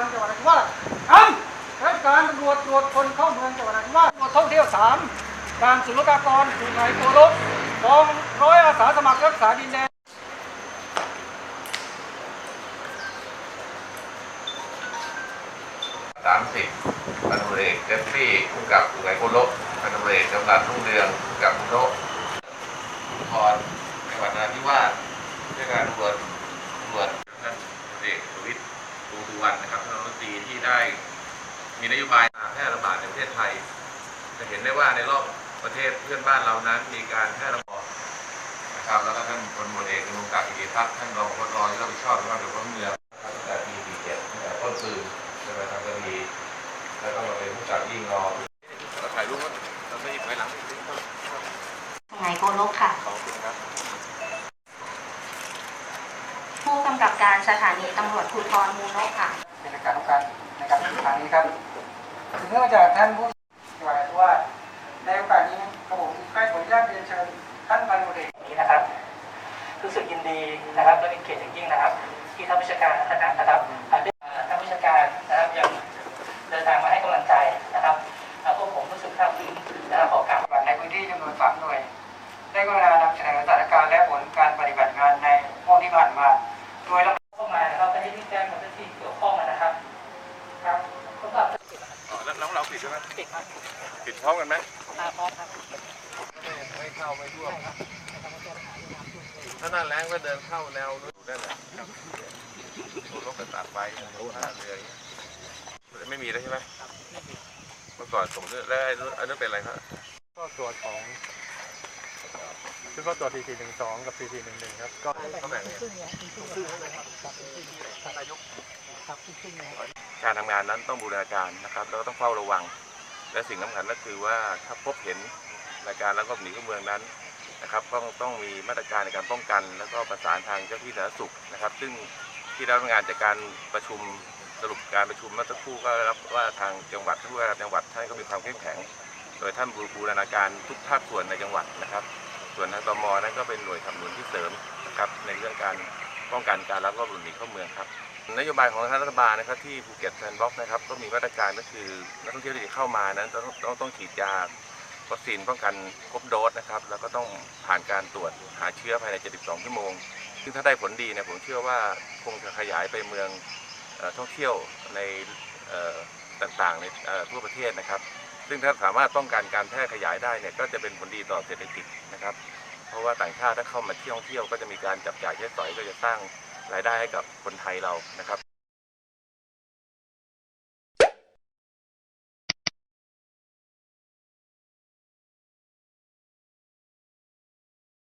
มืองจังหวัดนราธิวาสทำราชการตรวจตรวจคนเข้าเมืองจังหวัดนราธิวาสตรวจท่องเที่ยวสามการศุลกากรถูกนายโกลบกองร้อยอาสาสมัครรักษาดินแดนสามสิบพันตำรเรศเจฟฟี่ผู้กับถูกนาโกลบพันตำรวจเกำลังทุ่งเรืองกับมุโนะภูธรจังหวัดนราธิวาสราชการตรวจตรวจท่านเอกสวิทย์ สุวรรณนะครับท่านรัฐมนตรีที่ได้มีนโยบายแพร่ระบาดในประเทศไทย จะเห็นได้ว่าในรอบประเทศเพื่อนบ้านเรานั้นมีการแพร่ระบาดนะครับแล้วก็ท่านพลตำรวจเอกกนุกับอิทธิพัฒน์ท่านรองพบตรที่รับผิดชอบในการเกี่ยวกับเมืองตั้งแต่ปี47ตั้งแต่ต้นปืนจะไปทำคดี แล้วก็มาเป็นผู้จัดยิ่งรอเราถ่ายรูปว่าเราไม่หยิบไว้หลัง ไงโกลกค่ะ ขอบคุณครับ ผู้กำกับการสถานีตำรวจภูธรมูลนกค่ะ เป็นการต้องการในการทำครั้งนี้ครับเนื่องจากท่านผู้จังหวัดว่าในโอกาสนี้กระผมได้ขออนุญาตเรียนเชิญท่านพันตำรวจเอกนี้นะครับรู้สึกยินดีนะครับและเป็นเกียรติอย่างยิ่งนะครับ ที่ท่านผู้จัดการคณะนะครับ โดยรับเข้ามานะครับไปให้ที่แจ้งกับเจ้าที่เกี่ยวข้องนะครับครับสำหรับแล้วเราปิดใช่ไหมปิดครับปิดพร้อมกันไหมอ่าพร้อมครับไม่เข้าไม่ท่วมถ้าหน้าแรงก็เดินเข้าแนวนู้นนั่นแหละรถกระตัดไปท่าเรือไม่มีแล้วใช่ไหมเมื่อก่อนส่งเรื่องแล้วไอ้นู้นอันนู้นเป็นอะไรครับก็ตรวจของ คือก็ตรวจ TC 1 2 กับ TC 1 1 ครับ ก็เขาแบ่งการทำงานนั้นต้องบูรณาการนะครับแล้วก็ต้องเฝ้าระวัง และสิ่งสำคัญก็คือว่าถ้าพบเห็นรายการแล้วก็หนีเข้าเมืองนั้นนะครับต้องต้องมีมาตรการในการป้องกัน แล้วก็ประสานทางเจ้าที่สาธารณสุขนะครับ ซึ่งที่ได้รับงานจากการประชุมสรุปการประชุมเมื่อสักครู่ก็ได้รับว่าทางจังหวัดทุกจังหวัดท่านก็มีความเข้มแข็ง โดยท่านบูรณาการทุกภาคส่วนในจังหวัดนะครับ ส่วนทางตมนั้นก็เป็นหน่วยทำนุนที่เสริมนะครับในเรื่องการป้องกันการลักลอบหลบหนีเข้าเมืองครับนโยบายของทางรัฐบาลนะครับที่ภูเก็ตแซนด์บ็อกซ์นะครับก็มีมาตรการก็คือนักท่องเที่ยวที่เข้ามานั้นต้องต้องต้องฉีดยาวัคซีนป้องกันครบโดสนะครับแล้วก็ต้องผ่านการตรวจหาเชื้อภายใน 72 ชั่วโมง ซึ่งถ้าได้ผลดีเนี่ยผมเชื่อว่าคงจะขยายไปเมืองออท่องเที่ยวในต่างๆในทั่วประเทศนะครับ ซึ่งถ้าสามารถป้องกันการแพร่ขยายได้เนี่ยก็จะเป็นผลดีต่อเศรษฐกิจนะครับ เพราะว่าต่างชาติถ้าเข้ามาเที่ยวเที่ยวก็จะมีการจับจ่ายใช้สอยก็จะสร้างรายได้ให้กับคนไทยเรานะครับ